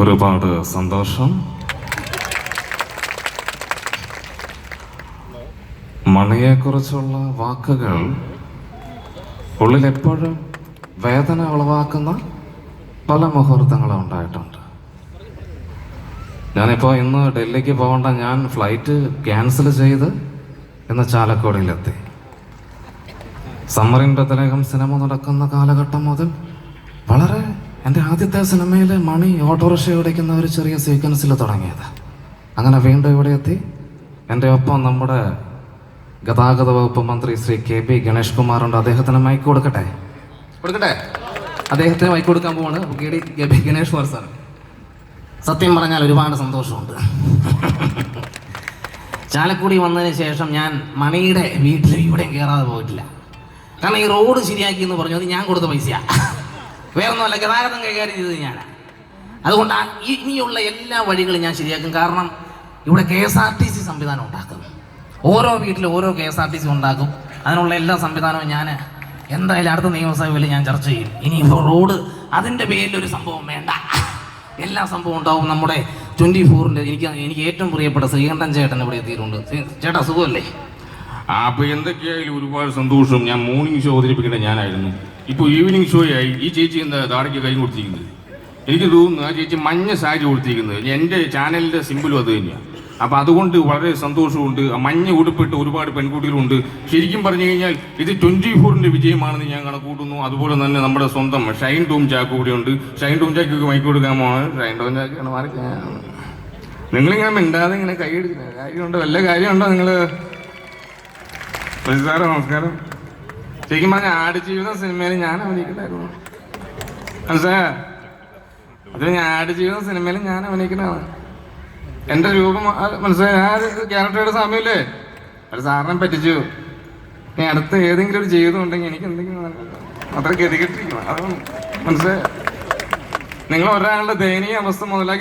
ഒരുപാട് സന്തോഷം. മണിയെക്കുറിച്ചുള്ള വാക്കുകൾ ഉള്ളിൽ എപ്പോഴും വേദന ഉളവാക്കുന്ന പല മുഹൂർത്തങ്ങളും ഉണ്ടായിട്ടുണ്ട്. ഞാനിപ്പോൾ ഇന്ന് ഡൽഹിക്ക് പോകേണ്ട ഞാൻ ഫ്ലൈറ്റ് ക്യാൻസൽ ചെയ്ത് ഇന്ന് ചാലക്കുടിയിലെത്തി. സമ്മറിൻ ബദലേഖം സിനിമ നടക്കുന്ന കാലഘട്ടം മുതൽ വളരെ എന്റെ ആദ്യത്തെ സിനിമയിൽ മണി ഓട്ടോറിക്ഷ ഓടിക്കുന്ന ഒരു ചെറിയ സീക്വൻസിൽ തുടങ്ങിയത്. അങ്ങനെ വീണ്ടും ഇവിടെ എത്തി. എന്റെ ഒപ്പം നമ്മുടെ ഗതാഗത വകുപ്പ് മന്ത്രി ശ്രീ കെ പി ഗണേഷ് കുമാറുണ്ട്. അദ്ദേഹത്തിന് മൈക്ക് കൊടുക്കട്ടെ? കൊടുക്കട്ടെ? അദ്ദേഹത്തിന് മൈക്ക് കൊടുക്കാൻ പോവാണ്. K P Ganesh Kumar sir സത്യം പറഞ്ഞാൽ ഒരുപാട് സന്തോഷമുണ്ട്. ചാലക്കുടി വന്നതിന് ശേഷം ഞാൻ മണിയുടെ വീട്ടിൽ ഇവിടെയും കയറാതെ പോയിട്ടില്ല. കാരണം ഈ റോഡ് ശരിയാക്കി എന്ന് പറഞ്ഞു. അത് ഞാൻ കൊടുത്ത പൈസയാ. വേറെ ഒന്നുമല്ല ഗതാഗതം കൈകാര്യം ചെയ്തത് ഞാൻ അതുകൊണ്ട് ഇനിയുള്ള എല്ലാ വഴികളും ഞാൻ ശരിയാക്കും. കാരണം ഇവിടെ K S R T C സംവിധാനം ഉണ്ടാക്കും. ഓരോ വീട്ടിലും ഓരോ K S R T C ഉണ്ടാക്കും. അതിനുള്ള എല്ലാ സംവിധാനവും ഞാൻ എന്തായാലും അടുത്ത നിയമസഭയിൽ ഞാൻ ചർച്ച ചെയ്യും. ഇനിയിപ്പോൾ റോഡ് അതിന്റെ പേരിൽ ഒരു സംഭവം വേണ്ട. എല്ലാ സംഭവം ഉണ്ടാവും. നമ്മുടെ ട്വന്റി ഫോറിന്റെ എനിക്ക് എനിക്ക് ഏറ്റവും പ്രിയപ്പെട്ട ശ്രീകണ്ഠൻ ചേട്ടൻ ഇവിടെ എത്തിയിട്ടുണ്ട്. ചേട്ടാ സുഖമല്ലേ? അപ്പൊ എന്തൊക്കെയായാലും ഒരുപാട് സന്തോഷം. ഞാൻ മോർണിംഗ് ഷോ അവതരിപ്പിക്കേണ്ട ഞാനായിരുന്നു. ഇപ്പൊ ഈവനിങ് ഷോ ആയി. ഈ ചേച്ചി എന്താ താടയ്ക്ക് കൈ കൊടുത്തിരിക്കുന്നത്? എനിക്ക് തോന്നുന്നു ആ ചേച്ചി മഞ്ഞ സാരി കൊടുത്തിരിക്കുന്നത്. എന്റെ ചാനലിന്റെ സിമ്പിളും അത് തന്നെയാണ്. അപ്പം അതുകൊണ്ട് വളരെ സന്തോഷമുണ്ട്. മഞ്ഞ ഉടുപ്പിട്ട് ഒരുപാട് പെൺകുട്ടികളുണ്ട്. ശരിക്കും പറഞ്ഞു കഴിഞ്ഞാൽ ഇത് ട്വന്റി ഫോറിന്റെ വിജയമാണെന്ന് ഞാൻ കണക്കൂട്ടുന്നു അതുപോലെ തന്നെ നമ്മുടെ സ്വന്തം ഷൈൻ ടൂം ചാക്ക് ഉണ്ട് ഷൈൻ ടൂം ചാക്ക് മൈക്ക് കൊടുക്കാമോ ഷൈൻ ടൂം ചാക്കാണ് മാറി നിങ്ങളിങ്ങനെ മിണ്ടാതെ ഇങ്ങനെ കൈ എടുക്കുന്നത് കാര്യമുണ്ടോ? വല്ല കാര്യമുണ്ടോ നിങ്ങൾ സാറ് നമസ്കാരം. ശരിക്കും പറഞ്ഞ ആടുജീവിതം സിനിമയിൽ ഞാൻ അഭിനയിക്കണ്ടായിരുന്നു മനസ്സിലായ? അത് ഞാൻ സിനിമയിൽ ഞാൻ അഭിനയിക്കുന്നതാണ്. എന്റെ രൂപം മനസ്സിലായി? ഞാൻ ഒരു ക്യാരക്ടറുടെ സമയമില്ലേ? അത് സാറിനെ പറ്റിച്ചു. ഇനി അടുത്ത ഏതെങ്കിലും ഒരു ജീവിതം ഉണ്ടെങ്കിൽ എനിക്ക് എന്തെങ്കിലും. അത്ര ഗതികെട്ടിരിക്കണം അത് മനസ്സിലായ? നിങ്ങൾ ഒരാളുടെ ദയനീയ അവസ്ഥ മുതലാക്കി